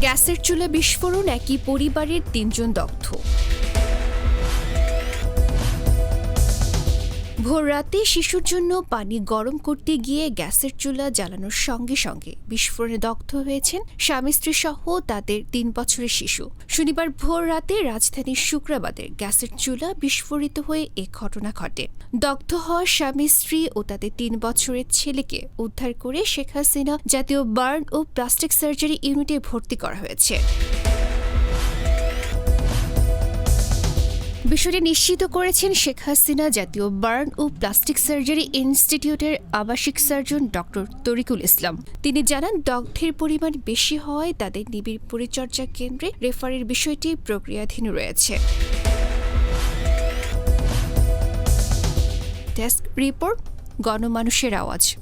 গ্যাসের চুলে বিস্ফোরণ একই পরিবারের তিনজন দগ্ধ। ভোর রাতে শিশুর জন্য পানি গরম করতে গিয়ে গ্যাসের চুলা জ্বালানোর সঙ্গে সঙ্গে বিস্ফোরণে দগ্ধ হয়েছেন স্বামী স্ত্রী সহ তাদের তিন বছরের শিশু। শনিবার ভোর রাতে রাজধানীর শুক্রাবাদের গ্যাসের চুলা বিস্ফোরিত হয়ে এ ঘটনা ঘটে। দগ্ধ হওয়া স্বামী স্ত্রী ও তাদের তিন বছরের ছেলেকে উদ্ধার করে শেখ হাসিনা জাতীয় বার্ন ও প্লাস্টিক সার্জারি ইউনিটে ভর্তি করা হয়েছে। বিষয়টি নিশ্চিত করেছেন শেখ হাসিনা জাতীয় বার্ন ও প্লাস্টিক সার্জারি ইনস্টিটিউটের আবাসিক সার্জন ডক্টর তরিকুল ইসলাম। তিনি জানান, দগ্ধের পরিমাণ বেশি হওয়ায় তাদের নিবিড় পরিচর্যা কেন্দ্রে রেফারের বিষয়টি প্রক্রিয়াধীন রয়েছে। ডেস্ক রিপোর্ট, গণমানুষের আওয়াজ।